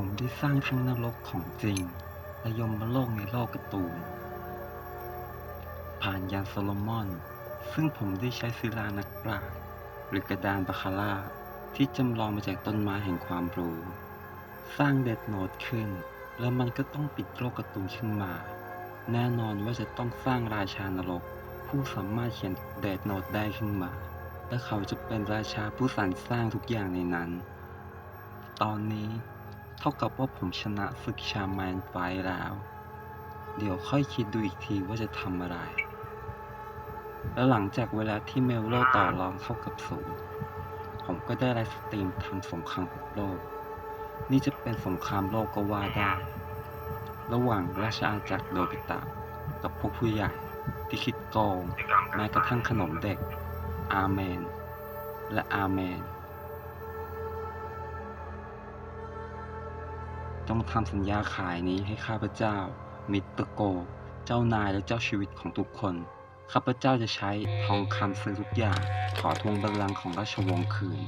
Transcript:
ผมได้สร้างทั้งนรกของจริง และยมโลกในโลกกร์ตูนผ่านยานโซโลมอน ซึ่งผมได้ใช้ศิลานักปราชญ์หรือกระดานบาคาร่าที่จำลองมาจากต้นไม้แห่งความรู้ สร้างเดดโนดขึ้น แล้วมันก็ต้องปิดโลกกร์ตูนขึ้นมา แน่นอนว่าจะต้องสร้างราชานรก ผู้สามารถเขียนเดดโนดได้ขึ้นมา และเขาจะเป็นราชาผู้สรรสร้างทุกอย่างในนั้น ตอนนี้ เท่ากับว่าผมชนะศึกชาแมนไฟแล้ว เดี๋ยวค่อยคิดดูอีกทีว่าจะทำอะไร แล้วหลังจากเวลาที่เมลโลต่อรองเข้ากับศูนย์ผมก็ได้ไลฟ์สตรีมทำสงครามโลก นี่จะเป็นสงครามโลกก็ว่าได้ ระหว่างราชอาณาจักรโดบิตะกับพวกผู้ใหญ่ที่คิดโกงแม้กระทั่งขนมเด็ก อาเมน และอาเมน จงทำสัญญาขายนี้ให้ข้าพเจ้า มิตรโก เจ้านายและเจ้าชีวิตของทุกคน ข้าพเจ้าจะใช้ทองคำซื้อทุกอย่าง ขอทวงบัลลังก์ของราชวงศ์คืน